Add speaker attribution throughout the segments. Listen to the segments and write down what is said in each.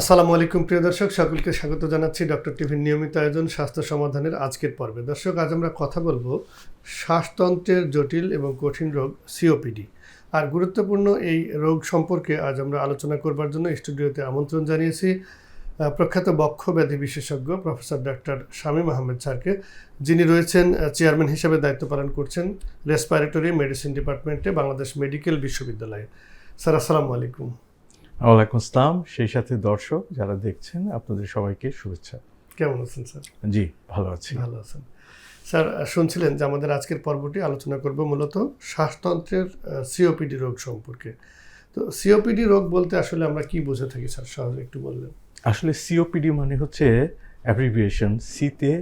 Speaker 1: আসসালামু আলাইকুম, প্রিয় দর্শক। সকলকে স্বাগত জানাচ্ছি ডক্টর টিভির নিয়মিত আয়োজন স্বাস্থ্য সমাধানের আজকের পর্বে। দর্শক, আজ আমরা কথা বলব শ্বাসতন্ত্রের জটিল এবং কঠিন রোগ সিওপিডি আর গুরুত্বপূর্ণ এই রোগ সম্পর্কে আজ আমরা আলোচনা করবার জন্য স্টুডিওতে আমন্ত্রণ জানিয়েছি প্রখ্যাত বক্ষ ব্যাধি বিশেষজ্ঞ প্রফেসর ডক্টর শামীম আহমেদ স্যারকে। যিনি রয়েছেন চেয়ারম্যান হিসেবে দায়িত্ব পালন করছেন রেসপাইরেটরি মেডিসিন ডিপার্টমেন্টে বাংলাদেশ মেডিকেল বিশ্ববিদ্যালয়ে। স্যার, আসসালামু আলাইকুম।
Speaker 2: ওয়ালাইকুম আসসালাম সেই সাথে দর্শক যারা দেখছেন আপনাদের সবাইকে শুভেচ্ছা।
Speaker 1: কেমন আছেন স্যার?
Speaker 2: জি ভালো আছি।
Speaker 1: ভালো আছেন। স্যার শুনছিলেন যে আমাদের আজকের পর্বটি আলোচনা করব মূলত শ্বাসতন্ত্রের সিওপিডি রোগ সম্পর্কে। তো সিওপিডি রোগ বলতে আসলে আমরা কি বুঝে থাকি স্যার সহজে একটু বললেন?
Speaker 2: আসলে সিওপিডি মানে হচ্ছে অ্যাব্রিভিয়েশন সিতে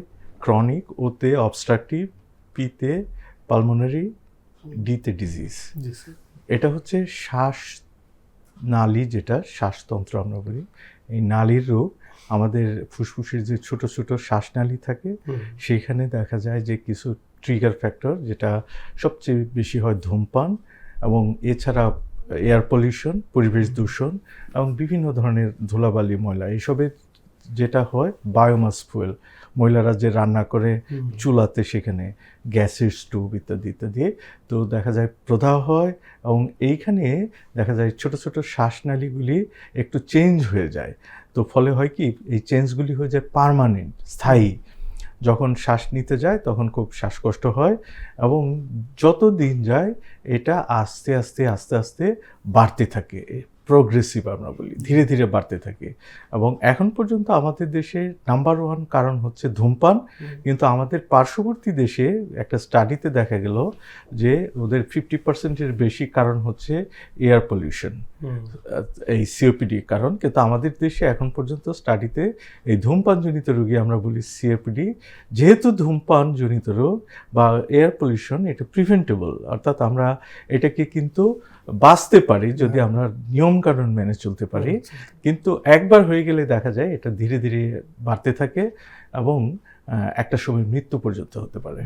Speaker 2: ক্রনিক ওতে অবস্ট্রাকটিভ পিতে পালমোনারি ডিতে ডিজিজ এটা হচ্ছে শ্বাস নালী যেটা শ্বাসতন্ত্র আমরা বলি এই নালীর রোগ আমাদের ফুসফুসের যে ছোট ছোট শ্বাসনালী থাকে সেইখানে দেখা যায় যে কিছু ট্রিগার ফ্যাক্টর যেটা সবচেয়ে বেশি হয় ধূমপান এবং এছাড়া এয়ার পলিউশন পরিবেশ দূষণ এবং বিভিন্ন ধরনের ধুলাবালি ময়লা এইসবের যেটা হয় বায়োমাস ফুয়েল মহিলারা যে রান্না করে চুলাতে সেখানে গ্যাসের স্টোভ ইত্যাদি ইত্যাদি তো দেখা যায় প্রদাহ হয় এবং এইখানে দেখা যায় ছোট ছোট শ্বাসনালীগুলি একটু চেঞ্জ হয়ে যায়। তো ফলে হয় কি এই চেঞ্জগুলি হয়ে যায় পার্মানেন্ট স্থায়ী। যখন শ্বাস নিতে যায় তখন খুব শ্বাসকষ্ট হয় এবং যত দিন যায় এটা আস্তে আস্তে আস্তে আস্তে বাড়তে থাকে। প্রোগ্রেসিভ আমরা বলি ধীরে ধীরে বাড়তে থাকে। এবং এখন পর্যন্ত আমাদের দেশে নাম্বার ওয়ান কারণ হচ্ছে ধূমপান। কিন্তু আমাদের পার্শ্ববর্তী দেশে একটা স্টাডিতে দেখা গেল যে ওদের ফিফটি পার্সেন্টের বেশি কারণ হচ্ছে এয়ার পলিউশন এই সিওপিডি কারণ কিন্তু আমাদের দেশে এখন পর্যন্ত স্টাডিতে এই ধূমপানজনিত রোগী আমরা বলি সিওপিডি যেহেতু ধূমপানজনিত রোগ বা এয়ার পলিউশন এটা প্রিভেন্টেবল অর্থাৎ আমরা এটাকে কিন্তু বাঁচতে পারি যদি আমরা নিয়মকানুন মেনে চলতে পারি
Speaker 1: আচ্ছা।
Speaker 2: কিন্তু একবার হয়ে গেলে দেখা যায় এটা ধীরে ধীরে বাড়তে থাকে এবং একটা সময় মৃত্যু পর্যন্ত হতে পারে।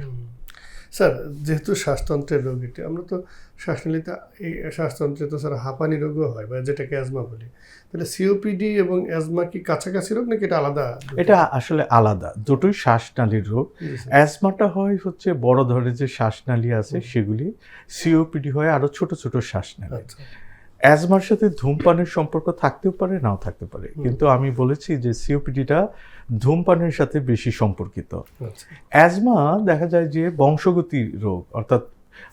Speaker 1: স্যার যেহেতু শ্বাসতন্ত্রের রোগ এটি আমরা তো শ্বাসনালীতে এই শ্বাসতন্ত্রে তো স্যার হাঁপানি রোগও হয় বা যেটাকে অ্যাজমা বলি। তাহলে সিওপিডি এবং অ্যাজমা কি কাছাকাছি রোগ নাকি এটা আলাদা?
Speaker 2: এটা আসলে আলাদা দুটোই শ্বাসনালীর রোগ। অ্যাজমাটা হয় হচ্ছে বড় ধরনের যে শ্বাসনালী আছে সেগুলি সিওপিডি হয় আরও ছোট ছোট শ্বাসনালী।
Speaker 1: আচ্ছা।
Speaker 2: অ্যাজমার সাথে ধূমপানের সম্পর্ক থাকতেও পারে নাও থাকতে পারে। কিন্তু আমি বলেছি যে সিওপিডিটা ধূমপানের সাথে বেশি সম্পর্কিত।
Speaker 1: আচ্ছা।
Speaker 2: অ্যাজমা দেখা যায় যে বংশগতি রোগ অর্থাৎ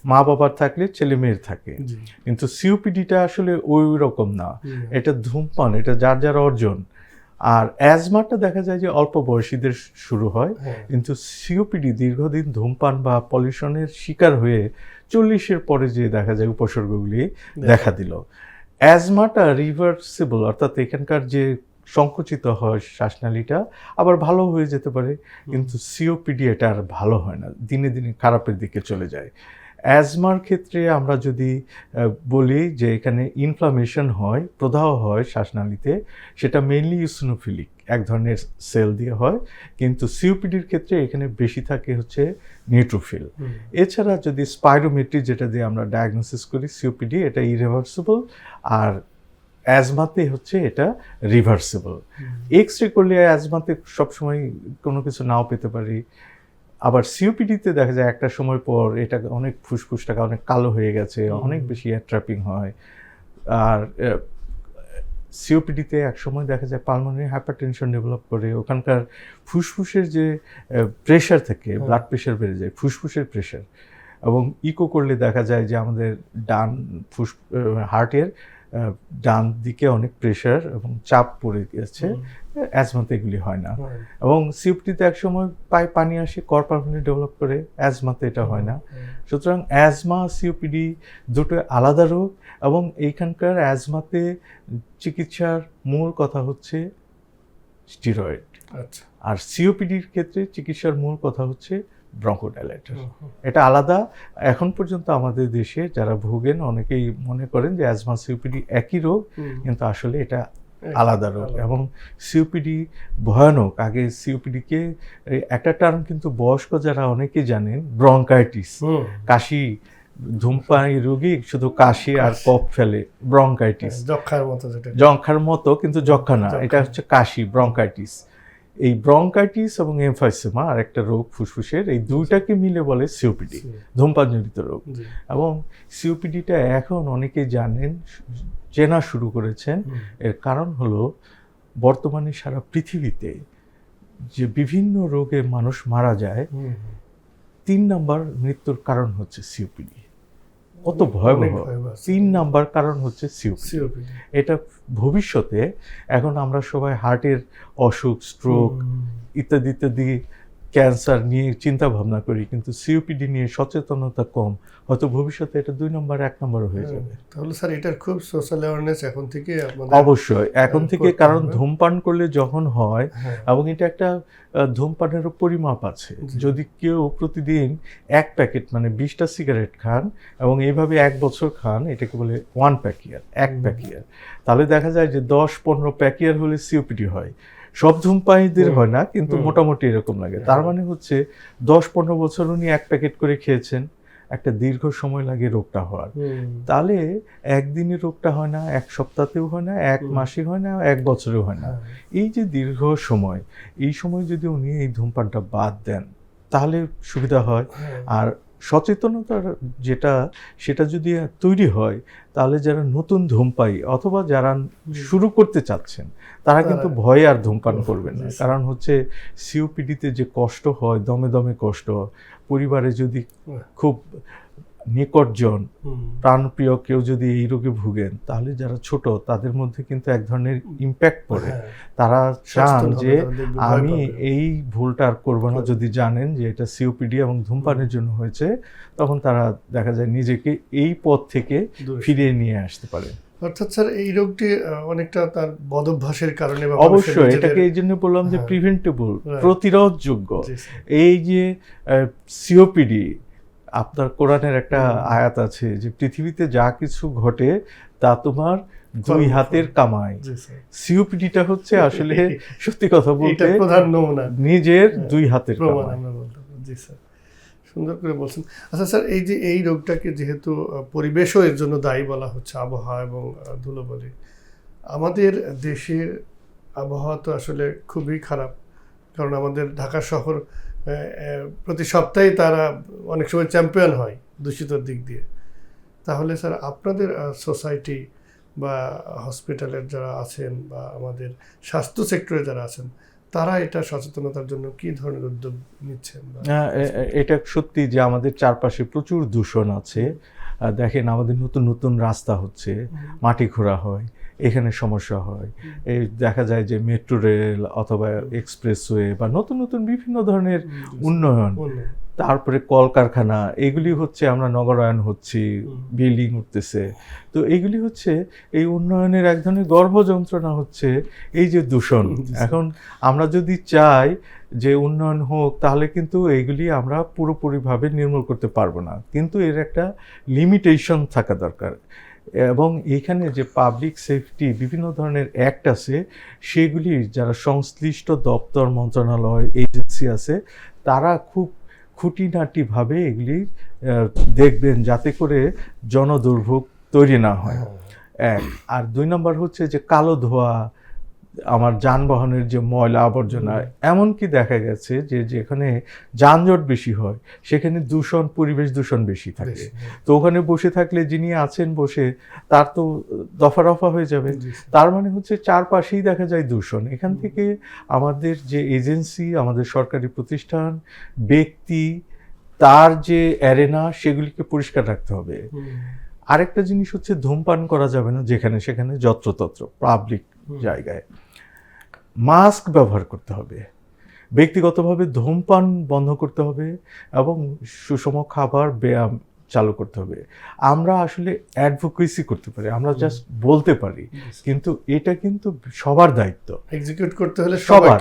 Speaker 2: মা বাবার থাকলে ছেলে মেয়ের থাকে। কিন্তু সিওপিডিটা আসলে ওই রকম না। এটা ধূমপান এটা যার যার অর্জন। আর অ্যাজমাটা দেখা যায় যে অল্প বয়সীদের শুরু হয়
Speaker 1: হ্যাঁ।
Speaker 2: কিন্তু সিওপিডি দীর্ঘদিন ধূমপান বা পলিউশনের শিকার হয়ে চল্লিশের পরে যে দেখা যায় উপসর্গগুলি দেখা দিল। অ্যাজমাটা রিভার্সিবল অর্থাৎ এখানকার যে সংকুচিত হয় শ্বাসনালীটা আবার ভালো হয়ে যেতে পারে কিন্তু সিওপিডি এটা আর ভালো হয় না দিনে দিনে খারাপের দিকে চলে যায়। অ্যাজমার ক্ষেত্রে আমরা যদি বলি যে এখানে ইনফ্লামেশন হয় প্রদাহ হয় শ্বাসনালীতে সেটা মেইনলি ইউসিনোফিলিক এক ধরনের সেল দিয়ে হয় কিন্তু সিওপিডির ক্ষেত্রে এখানে বেশি থাকে হচ্ছে নিউট্রোফিল এছাড়া যদি স্পাইরোমেট্রি যেটা দিয়ে আমরা ডায়াগনোসিস করি সিওপিডি এটা ইরিভার্সিবল আর অ্যাজমাতে হচ্ছে এটা রিভার্সিবল এক্স রে করলে অ্যাজমাতে সবসময় কোনো কিছু নাও পেতে পারি। আবার সিওপিডিতে দেখা যায় একটা সময় পর এটা অনেক ফুসফুসটাকে অনেক কালো হয়ে গেছে অনেক বেশি অ্যাট্রাপিং হয়। আর সিওপিডিতে এক সময় দেখা যায় পালমোনারি হাইপারটেনশন ডেভেলপ করে। ওখানকার ফুসফুসের যে প্রেশার থেকে। ব্লাড প্রেশার বেড়ে যায় ফুসফুসের প্রেশার এবং ইকো করলে দেখা যায় যে আমাদের ডান ফুস হার্টের ডান দিকে অনেক প্রেশার এবং চাপ পড়ে গেছে। অ্যাজমাতে এগুলি হয় না। এবং সিওপিডিতে এক সময় পায়ে পানি আসে কর পারমানেন্ট ডেভেলপ করে অ্যাজমাতে এটা হয় না। সুতরাং অ্যাজমা সিওপিডি দুটো আলাদা রোগ এবং এইখানকার অ্যাজমাতে চিকিৎসার মূল কথা হচ্ছে স্টিরয়েড
Speaker 1: আচ্ছা।
Speaker 2: আর সিওপিডির ক্ষেত্রে চিকিৎসার মূল কথা হচ্ছে ব্রঙ্কোডাইলেটর এটা আলাদা। এখন পর্যন্ত আমাদের দেশে যারা ভোগেন অনেকেই মনে করেন যে অ্যাজমা সিওপিডি একই রোগ কিন্তু আসলে এটা আলাদা রোগ। এবং সিওপিডি ভয়ানক। আগে সিওপিডিকে একটা টার্ম কিন্তু বয়স্ক যারা অনেকেই জানেন ব্রঙ্কাইটিস কাশি ধূমপানি রোগী শুধু কাশি আর কফ ফেলে। ব্রঙ্কাইটিস
Speaker 1: যক্ষার মতো
Speaker 2: যক্ষার মতো কিন্তু যক্ষা না। এটা হচ্ছে কাশি ব্রঙ্কাইটিস এই ব্রঙ্কাইটিস এবং এমফাইসেমা আর একটা রোগ ফুসফুসের এই দুইটাকে মিলে বলে সিওপিডি ধূমপানজনিত রোগ। এবং সিওপিডিটা এখন অনেকে জানেন চেনা শুরু করেছেন। এর কারণ হলো বর্তমানে সারা পৃথিবীতে যে বিভিন্ন রোগে মানুষ মারা যায় তিন নাম্বার মৃত্যুর কারণ হচ্ছে সিওপিডি কত ভয়াবহ। তিন নাম্বার কারণ হচ্ছে
Speaker 1: সিওপি।
Speaker 2: এটা ভবিষ্যতে এখন আমরা সবাই হার্টের অসুখ স্ট্রোক ইত্যাদি ইত্যাদি ক্যান্সার নিয়ে চিন্তা ভাবনা করি কিন্তু সিওপিডি নিয়ে সচেতনতা কম হয়তো ভবিষ্যতে এটা দুই নম্বর এক নম্বর হয়ে যাবে।
Speaker 1: তাহলে স্যার এটার খুব সোশ্যাল অ্যাওয়ারনেস এখন থেকে
Speaker 2: অবশ্যই এখন থেকে কারণ ধূমপান করলে যখন হয়
Speaker 1: হ্যাঁ,
Speaker 2: এবং এটা একটা ধূমপানেরও পরিমাপ আছে। যদি কেউ প্রতিদিন এক প্যাকেট মানে বিশটা সিগারেট খান এবং এইভাবে এক বছর খান এটাকে বলে ওয়ান প্যাকিয়ার এক প্যাকিয়ার তাহলে দেখা যায় যে দশ পনেরো প্যাকিয়ার হলে সিওপিডি হয়। সব ধূমপায়ীদের হয় না কিন্তু মোটামুটি এরকম লাগে। তার
Speaker 1: হ্যাঁ।
Speaker 2: মানে হচ্ছে দশ পনেরো বছর উনি এক প্যাকেট করে খেয়েছেন একটা দীর্ঘ সময় লাগে রোগটা হওয়ার। তাহলে একদিনে রোগটা হয় না এক সপ্তাহতেও হয় না এক মাসে হয় না এক বছরেও হয় না।
Speaker 1: হ্যাঁ,
Speaker 2: এই যে দীর্ঘ সময় এই সময় যদি উনি এই ধূমপানটা বাদ দেন তাহলে সুবিধা হয়।
Speaker 1: হ্যাঁ,
Speaker 2: আর সচেতনতার যেটা সেটা যদি তৈরি হয় তাহলে যারা নতুন ধূমপাই অথবা যারা শুরু করতে চাচ্ছেন তারা কিন্তু ভয়ে আর ধূমপান করবেন না। কারণ হচ্ছে সিওপিডিতে যে কষ্ট হয় দমে দমে কষ্ট পরিবারে যদি খুব নিকটজন প্রাণপ্রিয় কেউ যদি এই রোগে ভুগেন তাহলে যারা ছোট তাদের মধ্যে কিন্তু এক ধরনের ইম্প্যাক্ট পড়ে।
Speaker 1: হ্যাঁ,
Speaker 2: তারা চান যে আমি এই ভুলটা আর করব না। যদি জানেন যে এটা সিওপিডি এবং ধূমপানের জন্য হয়েছে তখন তারা দেখা যায় নিজেকে এই পথ থেকে ফিরিয়ে নিয়ে আসতে পারে।
Speaker 1: অর্থাৎ স্যার এই রোগটি অনেকটা তার বদভ্যাসের কারণে
Speaker 2: অবশ্যই এটাকে এই জন্য বললাম যে
Speaker 1: হ্যাঁ।
Speaker 2: প্রিভেন্টেবল প্রতিরোধযোগ্য। এই যে সিওপিডি আপনার কোরআনের একটা আয়াত আছে যে পৃথিবীতে যা কিছু ঘটে তা তোমার দুই হাতের কামাই। সিওপিডিটা হচ্ছে আসলে সত্যি কথা বলতে
Speaker 1: প্রধান নমুনা।
Speaker 2: নিজের
Speaker 1: হ্যাঁ,
Speaker 2: দুই হাতের কামাই।
Speaker 1: জি স্যার। সুন্দর করে বলছেন। আচ্ছা স্যার, এই যে এই রোগটাকে যেহেতু পরিবেশও এর জন্য দায়ী বলা হচ্ছে আবহাওয়া এবং ধুলোবালি। আমাদের দেশের আবহাওয়া তো আসলে খুবই খারাপ। কারণ আমাদের ঢাকা শহর প্রতি সপ্তাহে তারা অনেক সময় চ্যাম্পিয়ন হয় দূষিত দিক দিয়ে। তাহলে স্যার, আপনাদের সোসাইটি বা হসপিটালের যারা আছেন বা আমাদের স্বাস্থ্য সেক্টরে যারা আছেন তারা এটা সচেতনতার জন্য কি ধরনের উদ্যোগ নিচ্ছেন
Speaker 2: এটা সত্যি যে আমাদের চারপাশে প্রচুর দূষণ আছে। দেখেন আমাদের নতুন নতুন রাস্তা হচ্ছে মাটি খোঁড়া হয় এখানে সমস্যা হয়। এই দেখা যায় যে মেট্রো রেল অথবা এক্সপ্রেসওয়ে বা নতুন নতুন বিভিন্ন ধরনের উন্নয়ন। তারপরে কলকারখানা এগুলি হচ্ছে আমরা নগরায়ন হচ্ছি। বিল্ডিং উঠতেছে। তো এগুলি হচ্ছে এই উন্নয়নের এক ধরনের গর্ভ যন্ত্রণা হচ্ছে এই যে দূষণ। এখন আমরা যদি চাই যে উন্নয়ন হোক তাহলে কিন্তু এইগুলি আমরা পুরোপুরিভাবে নির্মূল করতে পারব না। কিন্তু এর একটা লিমিটেশন থাকা দরকার। এবং এখানে যে পাবলিক সেফটি বিভিন্ন ধরনের অ্যাক্ট আছে সেগুলি যারা সংশ্লিষ্ট দপ্তর মন্ত্রণালয় এজেন্সি আছে তারা খুব খুঁটিনাটিভাবে এগুলি দেখবেন যাতে করে জনদুর্ভোগ তৈরি না হয়।
Speaker 1: হ্যাঁ,
Speaker 2: এক আর দুই নম্বর হচ্ছে যে কালো ধোয়া আমার যানবাহনের যে ময়লা আবর্জনা এমনকি দেখা গেছে যে যেখানে যানজট বেশি হয় সেখানে দূষণ পরিবেশ দূষণ বেশি থাকে। তো ওখানে বসে থাকলে যিনি আছেন বসে তার তো দফা রফা হয়ে যাবে। তার মানে হচ্ছে চারপাশেই দেখা যায় দূষণ। এখান থেকে আমাদের যে এজেন্সি আমাদের সরকারি প্রতিষ্ঠান ব্যক্তি তার যে অ্যারেনা সেগুলিকে পরিষ্কার রাখতে হবে। আরেকটা জিনিস হচ্ছে ধূমপান করা যাবে না যেখানে সেখানে যত্রতত্র পাবলিক। জায়গায়। মাস্ক ব্যবহার করতে হবে। ব্যক্তিগতভাবে ধূমপান বন্ধ করতে হবে এবং সুষম খাবার ব্যায়াম চালু করতে হবে। আমরা আসলে অ্যাডভোকেসি করতে পারি আমরা জাস্ট বলতে পারি কিন্তু এটা কিন্তু সবার দায়িত্ব।
Speaker 1: এক্সিকিউট করতে হলে
Speaker 2: সবার।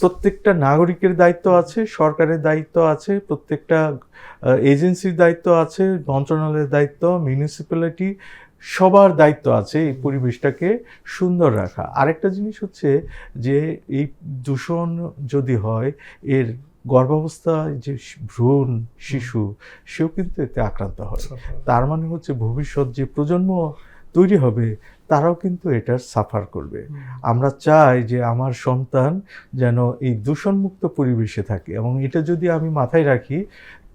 Speaker 2: প্রত্যেকটা নাগরিকের দায়িত্ব আছে সরকারের দায়িত্ব আছে প্রত্যেকটা এজেন্সির দায়িত্ব আছে মন্ত্রণালয়ের দায়িত্ব মিউনিসিপ্যালিটি সবার দায়িত্ব আছে এই পরিবেশটাকে সুন্দর রাখা। আরেকটা জিনিস হচ্ছে যে এই দূষণ যদি হয় এর গর্ভাবস্থায় যে ভ্রূণ শিশু সেও কিন্তু এতে আক্রান্ত হয়। তার মানে হচ্ছে ভবিষ্যৎ যে প্রজন্ম তৈরি হবে তারাও কিন্তু এটার সাফার করবে। আমরা চাই যে আমার সন্তান যেন এই দূষণমুক্ত পরিবেশে থাকে এবং এটা যদি আমি মাথায় রাখি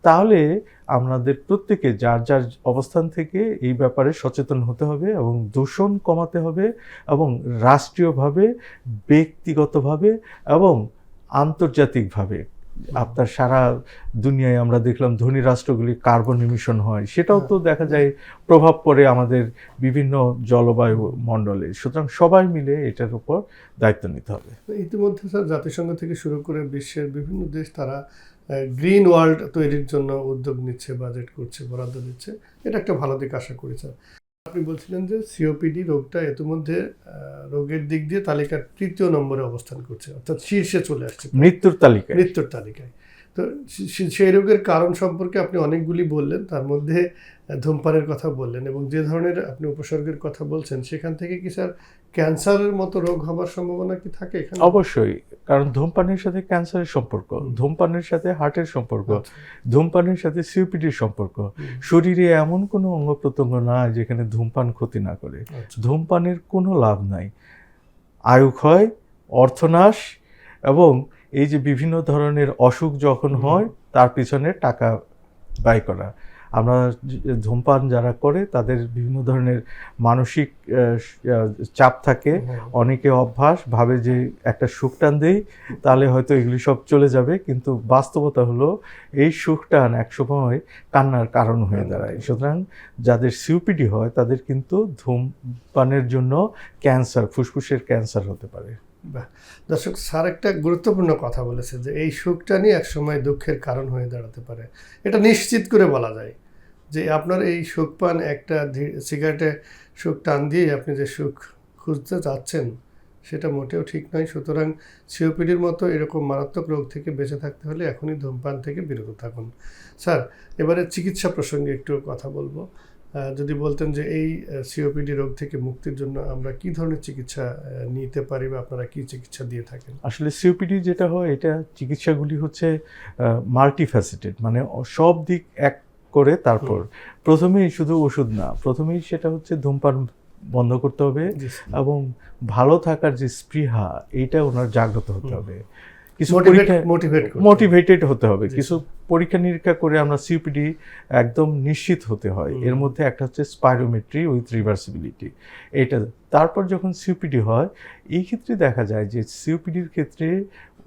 Speaker 2: তাহলে আমাদের প্রত্যেকে যার যার অবস্থান থেকে এই ব্যাপারে সচেতন হতে হবে এবং দূষণ কমাতে হবে এবং রাষ্ট্রীয়ভাবে ব্যক্তিগতভাবে এবং আন্তর্জাতিকভাবে। আপনার সারা দুনিয়ায় আমরা দেখলাম ধনী রাষ্ট্রগুলি কার্বন ইমিশন হয়। সেটাও তো দেখা যায় প্রভাব পড়ে আমাদের বিভিন্ন জলবায়ু মণ্ডলে। সুতরাং সবাই মিলে এটার উপর দায়িত্ব নিতে হবে।
Speaker 1: ইতিমধ্যে স্যার জাতিসংঘ থেকে শুরু করে বিশ্বের বিভিন্ন দেশ তারা গ্রিন ওয়ার্ল্ড তৈরির জন্য উদ্যোগ নিচ্ছে বাজেট করছে বরাদ্দ দিচ্ছে। এটা একটা ভালো দিক আশা করি স্যার। আপনি বলছিলেন যে সিওপিডি রোগটা ইতিমধ্যে রোগের দিক দিয়ে তালিকার তৃতীয় নম্বরে অবস্থান করছে অর্থাৎ শীর্ষে চলে আসছে।
Speaker 2: মৃত্যুর তালিকায়।
Speaker 1: মৃত্যুর তালিকায়। তো সেই রোগের কারণ সম্পর্কে আপনি অনেকগুলি বললেন তার মধ্যে ধূমপানের কথা বললেন এবং যে ধরনের আপনি উপসর্গের কথা বলছেন সেখান থেকে কি স্যার ক্যান্সারের মতো রোগ হবার সম্ভাবনা কি থাকে এখানে?
Speaker 2: অবশ্যই কারণ ধূমপানের সাথে ক্যান্সারের সম্পর্ক ধূমপানের সাথে হার্টের সম্পর্ক
Speaker 1: আচ্ছা।
Speaker 2: ধূমপানের সাথে সিওপিডির সম্পর্ক। শরীরে এমন কোনো অঙ্গ প্রত্যঙ্গ নাই যেখানে ধূমপান ক্ষতি না করে।
Speaker 1: আচ্ছা।
Speaker 2: ধূমপানের কোনো লাভ নাই। আয়ু ক্ষয় অর্থনাশ এবং এই যে বিভিন্ন ধরনের অসুখ যখন হয় তার পিছনে টাকা ব্যয় করা। আমরা ধূমপান যারা করে তাদের বিভিন্ন ধরনের মানসিক চাপ থাকে। অনেকে অভ্যাস ভাবে যে একটা সুখ টান দেই তাহলে হয়তো এগুলি সব চলে যাবে। কিন্তু বাস্তবতা হলো এই সুখ টান একসময় কান্নার কারণ হয়ে দাঁড়ায়। সুতরাং যাদের সিউপিডি হয় তাদের কিন্তু ধূমপানের জন্য ক্যান্সার ফুসফুসের ক্যান্সার হতে পারে।
Speaker 1: দর্শক স্যার একটা গুরুত্বপূর্ণ কথা বলেছে যে এই সুখটা নিয়ে একসময় দুঃখের কারণ হয়ে দাঁড়াতে পারে। এটা নিশ্চিত করে বলা যায়। যে আপনার এই সুখ পান একটা সিগারেটে সুখ টান দিয়ে আপনি যে সুখ খুঁজতে যাচ্ছেন, সেটা মোটেও ঠিক নয়। সুতরাং সিওপিডির মতো এরকম মারাত্মক রোগ থেকে বেঁচে থাকতে হলে এখনই ধূমপান থেকে বিরত থাকুন। স্যার, এবারে চিকিৎসা প্রসঙ্গে একটু কথা বলব। যদি বলতেন যে এই সিওপিডি রোগ থেকে মুক্তির জন্য আমরা কি ধরনের চিকিৎসা নিতে পারি বা আপনারা কি চিকিৎসা দিয়ে থাকেন?
Speaker 2: আসলে সিওপিডি যেটা হয়, এটা চিকিৎসাগুলি হচ্ছে মাল্টিফ্যাসেটেড মানে সব দিক এক করে তারপর প্রথমেই শুধু ওষুধ না প্রথমেই সেটা হচ্ছে ধূমপান বন্ধ করতে হবে এবং ভালো থাকার যে স্পৃহা এইটা ওনার জাগ্রত হতে হবে। কিছু মোটিভেটেড হতে হবে। কিছু পরীক্ষা নিরীক্ষা করে আমরা সিপিডি একদম নিশ্চিত হতে হয়। এর মধ্যে একটা হচ্ছে স্পাইরোমেট্রি উইথ রিভার্সিবিলিটি এটা তারপর যখন সিপিডি হয় এই ক্ষেত্রে দেখা যায় যে সিপিডির ক্ষেত্রে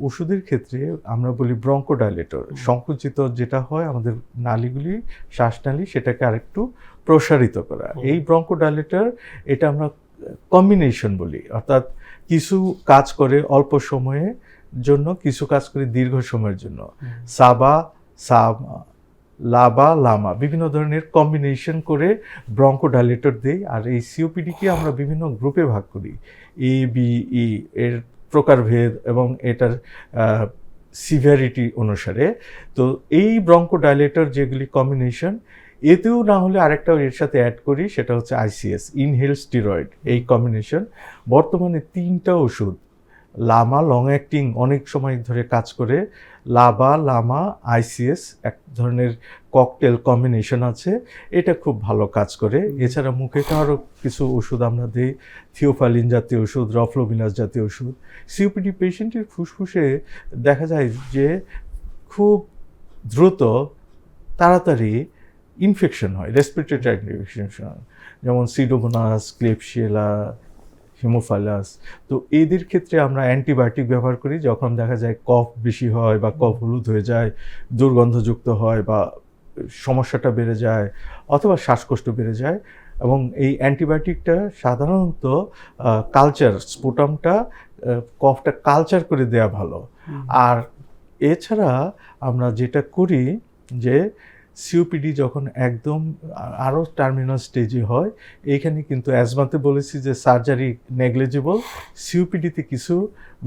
Speaker 2: ওষুধের ক্ষেত্রে আমরা বলি ব্রঙ্কোডাইলেটর সংকুচিত যেটা হয় আমাদের নালীগুলি শ্বাসনালী সেটাকে আরেকটু প্রসারিত করা। এই ব্রঙ্কোডাইলেটর এটা আমরা কম্বিনেশন বলি অর্থাৎ কিছু কাজ করে অল্প সময়ে জন্য কিছু কাজ করে দীর্ঘ সময়ের জন্য। সাবা সামা লাবা লামা বিভিন্ন ধরনের কম্বিনেশন করে ব্রঙ্কোডাইলেটর দেই। আর এই সিওপিডিকে আমরা বিভিন্ন গ্রুপে ভাগ করি। এ বি ই এর প্রকারভেদ এবং এটার সিভিয়ারিটি অনুসারে। তো এই ব্রঙ্কোডাইলেটর যেগুলি কম্বিনেশন এতেও না হলে আরেকটা এর সাথে অ্যাড করি, সেটা হচ্ছে আইসিএস ইনহেল স্টিরয়েড এই কম্বিনেশন বর্তমানে তিনটা ওষুধ, লামা লং অ্যাক্টিং অনেক সময় ধরে কাজ করে লাবা লামা আইসিএস এক ধরনের ককটেল কম্বিনেশন আছে। এটা খুব ভালো কাজ করে। এছাড়া মুখে আরও কিছু ওষুধ আমরা দিই, থিওফালিন জাতীয় ওষুধ রফলোবিনাস জাতীয় ওষুধ। সিওপিডি পেশেন্টের ফুসফুসে দেখা যায় যে খুব দ্রুত, তাড়াতাড়ি ইনফেকশন হয় রেসপিরেটরি ইনফেকশন যেমন সিডোমোনাস ক্লেপশিয়েলা হিমোফাইলাস। তো এদের ক্ষেত্রে আমরা অ্যান্টিবায়োটিক ব্যবহার করি যখন দেখা যায় কফ বেশি হয় বা কফ হলুদ হয়ে যায় দুর্গন্ধযুক্ত হয় বা সমস্যাটা বেড়ে যায় অথবা শ্বাসকষ্ট বেড়ে যায় এবং এই অ্যান্টিবায়োটিকটা সাধারণত কালচার স্পুটামটা কফটা কালচার করে দেয়া ভালো। আর এছাড়া আমরা যেটা করি যে সিওপিডি যখন একদম আরও টার্মিনাল স্টেজে হয় এইখানে কিন্তু অ্যাজমাতে বলেছি যে সার্জারি নেগলিজিবল সিওপিডিতে কিছু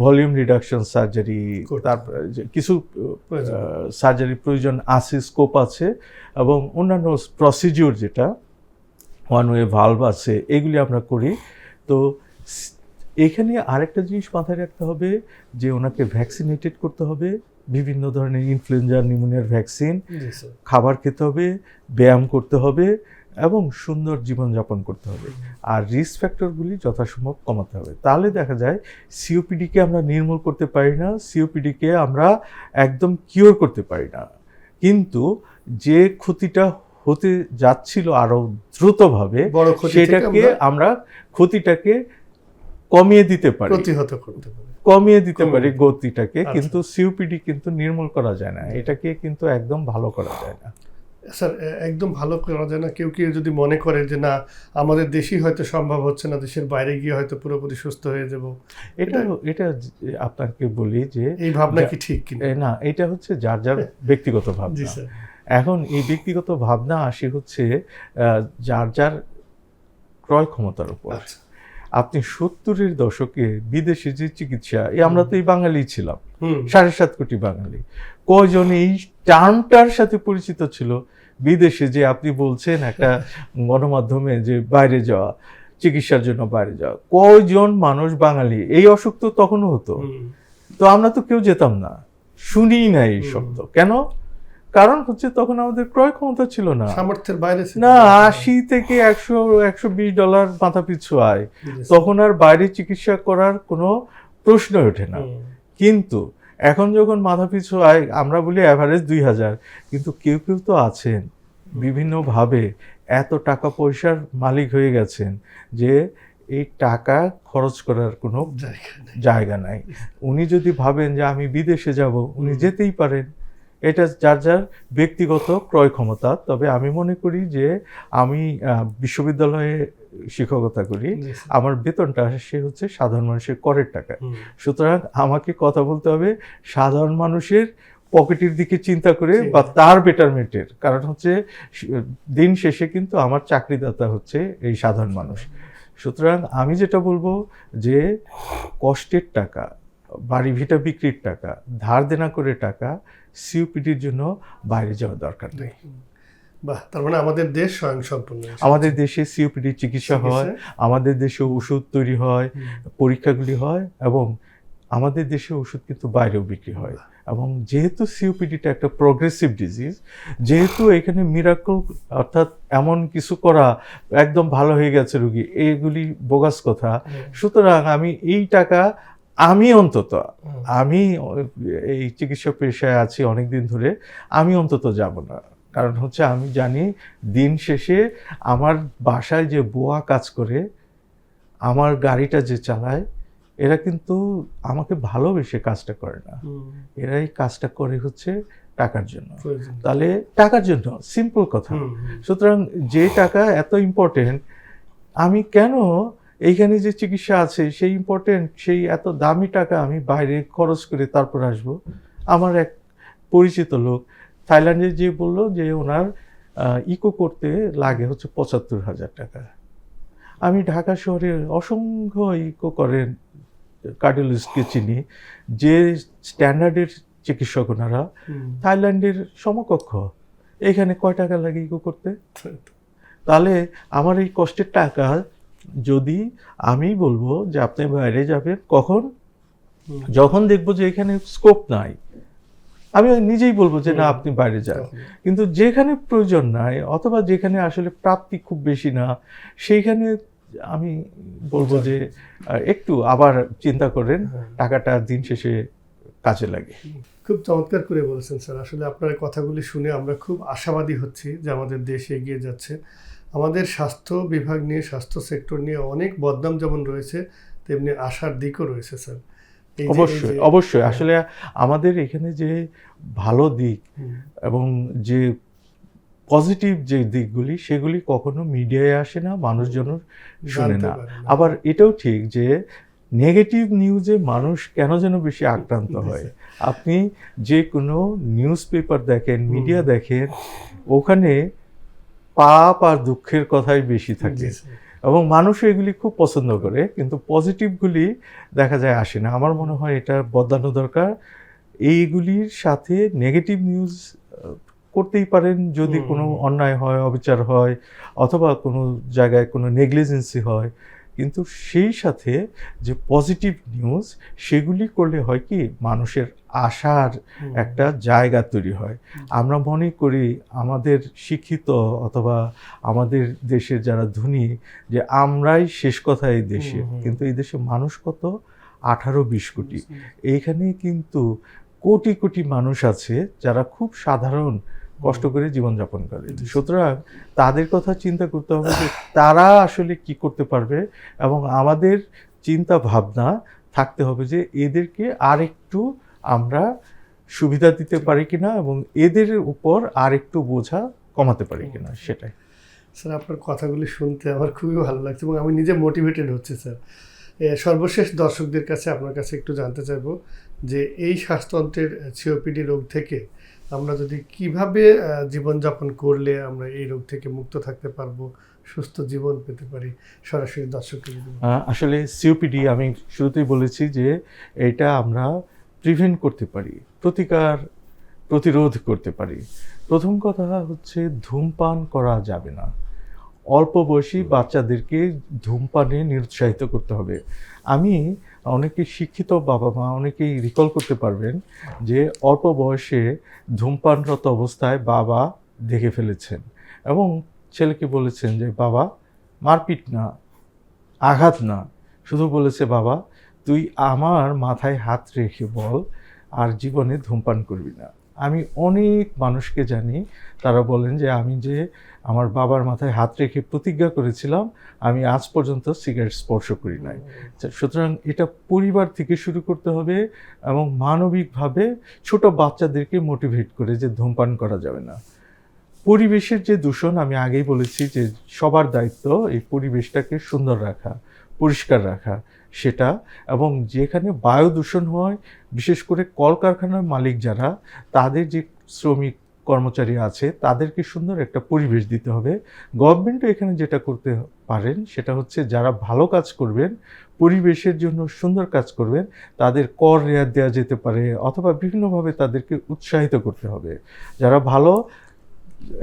Speaker 2: ভলিউম রিডাকশন সার্জারি তারপর কিছু সার্জারি প্রয়োজন। আছে স্কোপ আছে এবং অন্যান্য প্রসিডিওর যেটা ওয়ান ওয়ে ভালভ আছে এগুলি আমরা করি। তো এখানে আরেকটা জিনিস মাথায় রাখতে হবে যে ওনাকে ভ্যাকসিনেটেড করতে হবে। বিভিন্ন ধরনের ইনফ্লুয়েঞ্জা নিউমোনিয়ার ভ্যাকসিন খাবার খেতে হবে ব্যায়াম করতে হবে এবং সুন্দর জীবনযাপন করতে হবে। আর রিস্ক ফ্যাক্টরগুলি যথাসম্ভব কমাতে হবে। তাহলে দেখা যায় সিওপিডিকে আমরা নির্মূল করতে পারি না সিওপিডিকে আমরা একদম কিওর করতে পারি না। কিন্তু যে ক্ষতিটা হতে যাচ্ছিল আরও দ্রুতভাবে
Speaker 1: বড় ক্ষতি থেকে
Speaker 2: সেটাকে
Speaker 1: আমরা
Speaker 2: ক্ষতিটাকে কমিয়ে দিতে পারে।
Speaker 1: প্রতিহত করতে পারি।
Speaker 2: কমিয়ে দিতে পারে গতিটাকে
Speaker 1: আচ্ছা।
Speaker 2: কিন্তু সিওপিডি কিন্তু নির্মূল করা যায় না। এটাকে কিন্তু একদম ভালো করা যায় না।
Speaker 1: স্যার একদম ভালো করা যায় না। কেউ কেউ যদি মনে করে যে না আমাদের দেশেই হয়তো সম্ভব হচ্ছে না দেশের বাইরে গিয়ে হয়তো পুরোপুরি সুস্থ হয়ে যাব।
Speaker 2: এটা এটা আপনাকে বলি যে
Speaker 1: এই ভাবনা কি ঠিক
Speaker 2: না এটা হচ্ছে যার যার ব্যক্তিগত ভাবনা।
Speaker 1: স্যার।
Speaker 2: এখন এই ব্যক্তিগত ভাবনা আসে হচ্ছে আহ, যার যার ক্রয় ক্ষমতার উপর।
Speaker 1: আচ্ছা।
Speaker 2: আপনি সত্তরের দশকে বিদেশে যে চিকিৎসা এই আমরা তো এই বাঙালি ছিলাম সাড়ে সাত কোটি বাঙালি। কয়জন এই টার্মটার সাথে পরিচিত ছিল? বিদেশে যে আপনি বলছেন একটা গণমাধ্যমে যে বাইরে যাওয়া চিকিৎসার জন্য বাইরে যাওয়া কয়জন মানুষ বাঙালি? এই অসুখ তো তখনও হতো। তো আমরা তো কেউ যেতাম না। শুনি না এই শব্দ। কেন? কারণ হচ্ছে তখন আমাদের ক্রয় ক্ষমতা ছিল না।
Speaker 1: সামর্থ্যের বাইরে ছিল।
Speaker 2: না আশি থেকে একশো একশো বিশ ডলার মাথা পিছু আয় তখন আর বাইরে চিকিৎসা করার কোনো প্রশ্ন ওঠে না। কিন্তু এখন যখন মাথা পিছু আয় আমরা বলি অ্যাভারেজ দুই হাজার। কিন্তু কেউ কেউ তো আছেন বিভিন্নভাবে এত টাকা পয়সার মালিক হয়ে গেছেন যে এই টাকা খরচ করার কোনো
Speaker 1: জায়গা
Speaker 2: জায়গা নাই। উনি যদি ভাবেন যে আমি বিদেশে যাব উনি যেতেই পারেন। এটা যার যার ব্যক্তিগত ক্রয় ক্ষমতা তবে আমি মনে করি যে আমি বিশ্ববিদ্যালয়ে শিক্ষকতা করি আমার বেতনটা আসে হচ্ছে সাধারণ মানুষের করের টাকা। সুতরাং আমাকে কথা বলতে হবে সাধারণ মানুষের পকেটের দিকে চিন্তা করে বা তার বেটারমেন্টের কারণ হচ্ছে দিন শেষে কিন্তু আমার চাকরিদাতা হচ্ছে এই সাধারণ মানুষ। সুতরাং আমি যেটা বলব যে কষ্টের টাকা বাড়ি ভিটা বিক্রির টাকা ধার দেনা করে টাকা সিওপিডির জন্য বাইরে যাওয়ার দরকার নেই।
Speaker 1: বাহ তার মানে আমাদের দেশ স্বয়ং সম্পূর্ণ
Speaker 2: আমাদের দেশে সিওপিডির চিকিৎসা হয় আমাদের দেশে ওষুধ তৈরি হয় পরীক্ষাগুলি হয় এবং আমাদের দেশে ওষুধ কিন্তু বাইরেও বিক্রি হয়। এবং যেহেতু সিওপিডিটা একটা প্রগ্রেসিভ ডিজিজ যেহেতু এখানে মিরাকল অর্থাৎ এমন কিছু করা একদম ভালো হয়ে গেছে রুগী এইগুলি বোগাস কথা। সুতরাং আমি এই টাকা আমি অন্তত আমি এই চিকিৎসক পেশায় আছি অনেক দিন ধরে আমি অন্তত যাব না। কারণ হচ্ছে আমি জানি দিন শেষে আমার বাসায় যে বোয়া কাজ করে আমার গাড়িটা যে চালায় এরা কিন্তু আমাকে ভালোবেসে কাজটা করে না। এরা এই কাজটা করে হচ্ছে টাকার জন্য। তাহলে টাকার জন্য সিম্পল কথা। সুতরাং যে টাকা এত ইম্পর্টেন্ট আমি কেন এইখানে যে চিকিৎসা আছে সেই ইম্পর্টেন্ট সেই এত দামি টাকা আমি বাইরে খরচ করে তারপর আসব। আমার এক পরিচিত লোক থাইল্যান্ডে যে বলল যে ওনার ইকো করতে লাগে হচ্ছে পঁচাত্তর হাজার টাকা। আমি ঢাকা শহরে অসংখ্য ইকো করেন কার্ডিওলজিস্টকে চিনি যে স্ট্যান্ডার্ডের চিকিৎসক ওনারা থাইল্যান্ডের সমকক্ষ। এখানে কয় টাকা লাগে ইকো করতে? তাহলে আমার এই কষ্টের টাকা যদি আমি বলব যে আপনি বাইরে যাবেন কখন? যখন দেখব যে এখানে স্কোপ নাই আমি নিজেই বলব যে না আপনি বাইরে যান। কিন্তু যেখানে প্রয়োজন নাই অথবা যেখানে আসলে প্রাপ্তি খুব বেশি না সেইখানে আমি বলব যে একটু আবার চিন্তা করেন টাকাটা দিন শেষে কাজে লাগে।
Speaker 1: খুব চমৎকার করে বলেছেন স্যার। আসলে আপনার কথাগুলি শুনে আমরা খুব আশাবাদী হচ্ছি যে আমাদের দেশ এগিয়ে যাচ্ছে। আমাদের স্বাস্থ্য বিভাগ নিয়ে স্বাস্থ্য সেক্টর নিয়ে অনেক বদনাম যেমন রয়েছে তেমনি আশার দিকও রয়েছে স্যার।
Speaker 2: অবশ্যই অবশ্যই। আসলে আমাদের এখানে যে ভালো দিক এবং যে পজিটিভ যে দিকগুলি সেগুলি কখনো মিডিয়ায় আসে না মানুষজন শুনে না। আবার এটাও ঠিক যে নেগেটিভ নিউজে মানুষ কেন যেন বেশি আক্রান্ত হয়? আপনি যে কোনো নিউজ পেপার দেখেন মিডিয়া দেখেন ওখানে পাপ আর দুঃখের কথাই বেশি থাকে। এবং মানুষ এগুলি খুব পছন্দ করে কিন্তু পজিটিভগুলি দেখা যায় আসে না। আমার মনে হয় এটা বদলানো দরকার। এইগুলির সাথে নেগেটিভ নিউজ করতেই পারেন যদি কোনো অন্যায় হয় অবিচার হয় অথবা কোনো জায়গায় কোনো নেগলিজেন্সি হয়। কিন্তু সেই সাথে যে পজিটিভ নিউজ সেগুলি করলে হয় কি মানুষের আশার একটা জায়গা তৈরি হয়। আমরা মনে করি আমাদের শিক্ষিত অথবা আমাদের দেশের যারা ধনী যে আমরাই শেষ কথা এই দেশে। কিন্তু এই দেশে মানুষ কত? আঠারো বিশ কোটি। এইখানে কিন্তু কোটি কোটি মানুষ আছে যারা খুব সাধারণ কষ্ট করে জীবনযাপন করে। সুতরাং তাদের কথা চিন্তা করতে হবে যে তারা আসলে কি করতে পারবে এবং আমাদের চিন্তা ভাবনা থাকতে হবে যে এদেরকে আরেকটু আমরা সুবিধা দিতে পারি কিনা এবং এদের উপর আরেকটু বোঝা কমাতে পারি কিনা সেটাই।
Speaker 1: স্যার আপনার কথাগুলি শুনতে আমার খুবই ভালো লাগছে এবং আমি নিজে মোটিভেটেড হচ্ছে স্যার। সর্বশেষ দর্শকদের কাছে আপনার কাছে একটু জানতে চাইব যে এই শ্বাসতন্ত্রের সিওপিডি রোগ থেকে আমরা যদি কীভাবে জীবনযাপন করলে আমরা এই রোগ থেকে মুক্ত থাকতে পারব সুস্থ জীবন পেতে পারি সরাসরি দর্শককে
Speaker 2: আসলে সিওপিডি আমি শুরুতেই বলেছি যে এটা আমরা প্রিভেন্ট করতে পারি প্রতিকার প্রতিরোধ করতে পারি। প্রথম কথা হচ্ছে ধূমপান করা যাবে না। অল্প বয়সী বাচ্চাদেরকে ধূমপানে নিরুৎসাহিত করতে হবে। আমি অনেকে শিক্ষিত বাবা মা, অনেকেই রিকল করতে পারবেন যে অল্প বয়সে ধূমপানরত অবস্থায় বাবা দেখে ফেলেছেন এবং ছেলেকে বলেছেন যে, বাবা, মারপিট না, আঘাত না। শুধু বলেছে, বাবা, তুই আমার মাথায় হাত রেখে বল, আর জীবনে ধূমপান করবি না। আমি অনেক মানুষকে জানি তারা বলেন যে আমি যে আমার বাবার মাথায় হাত রেখে প্রতিজ্ঞা করেছিলাম আমি আজ পর্যন্ত সিগারেট স্পর্শ করি নাই। সুতরাং এটা পরিবার থেকে শুরু করতে হবে এবং মানবিকভাবে ছোট বাচ্চাদেরকে মোটিভেট করে যে ধূমপান করা যাবে না। পরিবেশের যে দূষণ আমি আগেই বলেছি যে সবার দায়িত্ব এই পরিবেশটাকে সুন্দর রাখা। পরিষ্কার রাখা। সেটা এবং যেখানে বায়ু দূষণ হয়, বিশেষ করে কলকারখানার মালিক যারা, তাদের যে শ্রমিক কর্মচারী আছে, তাদেরকে সুন্দর একটা পরিবেশ দিতে হবে। গভর্নমেন্টও এখানে যেটা করতে পারেন, সেটা হচ্ছে যারা ভালো কাজ করবেন, পরিবেশের জন্য সুন্দর কাজ করবেন, তাদের কর রেয়াত দেওয়া যেতে পারে অথবা বিভিন্নভাবে তাদেরকে উৎসাহিত করতে হবে। যারা ভালো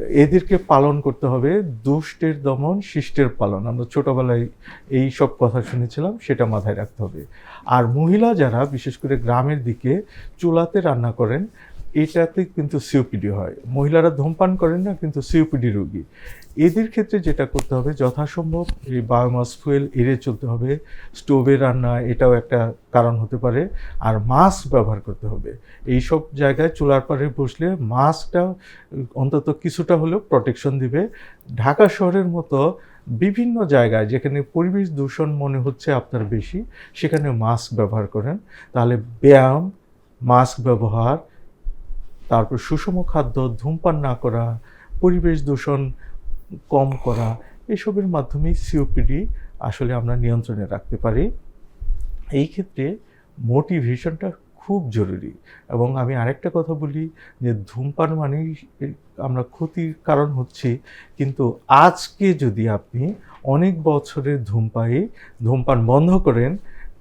Speaker 2: এদেরকে পালন করতে হবে, দুষ্টের দমন, শিষ্টের পালন। আমরা ছোটবেলায় এই সব কথা শুনেছিলাম, সেটা মাথায় রাখতে হবে। আর মহিলা যারা, বিশেষ করে গ্রামের দিকে, চুলাতে রান্না করেন এটাতে কিন্তু সিওপিডি হয়। মহিলারা ধূমপান করেন না, কিন্তু সিওপিডি রোগী। এদের ক্ষেত্রে যেটা করতে হবে, যথাসম্ভব এই বায়োমাস ফুয়েল এড়িয়ে চলতে হবে। স্টোভে রান্না, এটাও একটা কারণ হতে পারে। আর মাস্ক ব্যবহার করতে হবে। এই সব জায়গায় চুলার পাড়ে বসলে মাস্কটা অন্তত কিছুটা হলেও প্রোটেকশন দিবে। ঢাকা শহরের মতো বিভিন্ন জায়গায়, যেখানে পরিবেশ দূষণ মনে হচ্ছে আপনার বেশি, সেখানে মাস্ক ব্যবহার করেন। তাহলে ব্যায়াম মাস্ক ব্যবহার তারপর সুষম খাদ্য, ধূমপান না করা, পরিবেশ দূষণ কম করা, এসবের মাধ্যমে সিওপিডি আসলে আমরা নিয়ন্ত্রণে রাখতে পারি। এই ক্ষেত্রে মোটিভেশনটা খুব জরুরি। এবং আমি আরেকটা কথা বলি যে, ধূমপান মানেই আমরা ক্ষতির কারণ হচ্ছি। কিন্তু আজকে যদি আপনি অনেক বছরের ধূমপায়ী, ধূমপান বন্ধ করেন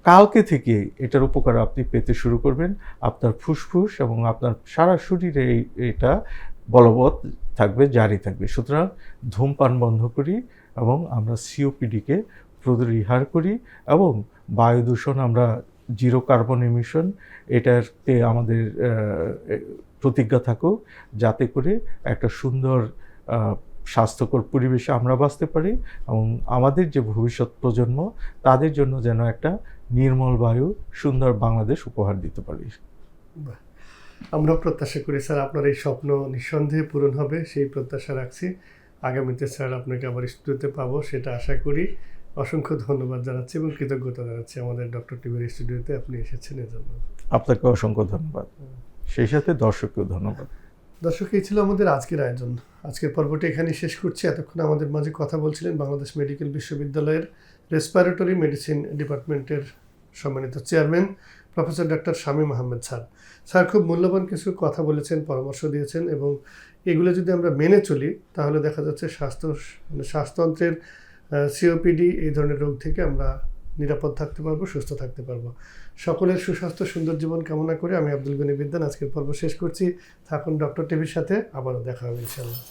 Speaker 2: কালকে থেকে এটার উপকার আপনি পেতে শুরু করবেন। আপনার ফুসফুস এবং আপনার সারা শরীরে এটা বলবৎ থাকবে, জারি থাকবে। সুতরাং ধূমপান বন্ধ করি এবং আমরা সিওপিডিকে পরিহার করি এবং বায়ু দূষণ, আমরা জিরো কার্বন এমিশন এটাতে আমাদের প্রতিজ্ঞা থাকুক যাতে করে একটা সুন্দর স্বাস্থ্যকর পরিবেশে আমরা বাঁচতে পারি এবং আমাদের যে ভবিষ্যৎ প্রজন্ম, তাদের জন্য যেন একটা নির্মল বায়ু সুন্দর বাংলাদেশ উপহার দিতে পারি।
Speaker 1: বাহ। আমরাও প্রত্যাশা করি স্যার আপনার এই স্বপ্ন নিঃসন্দেহে পূরণ হবে সেই প্রত্যাশা রাখছি। আগামীতে স্যার আপনাকে আবার স্টুডিওতে পাবো সেটা আশা করি। অসংখ্য ধন্যবাদ জানাচ্ছি এবং কৃতজ্ঞতা জানাচ্ছি আমাদের ডক্টর টিভির স্টুডিওতে আপনি এসেছেন এজন্য।
Speaker 2: আপনাকে অসংখ্য ধন্যবাদ। সেই সাথে দর্শককেও ধন্যবাদ।
Speaker 1: দর্শক এই ছিল আমাদের আজকের আয়োজন। আজকের পর্বটি এখানে শেষ করছি। এতক্ষণ আমাদের মাঝে কথা বলছিলেন বাংলাদেশ মেডিকেল বিশ্ববিদ্যালয়ের রেসপারেটরি মেডিসিন ডিপার্টমেন্টের সম্মানিত chairman, professor doctor Shamim Ahmed sir. Sir, খুব মূল্যবান কিছু কথা বলেছেন, পরামর্শ দিয়েছেন এবং এগুলো যদি আমরা মেনে চলি, তাহলে দেখা যাচ্ছে স্বাস্থ্য মানে শ্বাসতন্ত্রের সিওপিডি এই ধরনের রোগ থেকে আমরা নিরাপদ থাকতে পারব, সুস্থ থাকতে পারব। সকলের সুস্বাস্থ্য, সুন্দর জীবন কামনা করে আমি আব্দুল গনি বিদ্যান আজকের পর্ব শেষ করছি। থাকুন ডক্টর টিভির সাথে, আবারও দেখা হবে ইনশাল্লাহ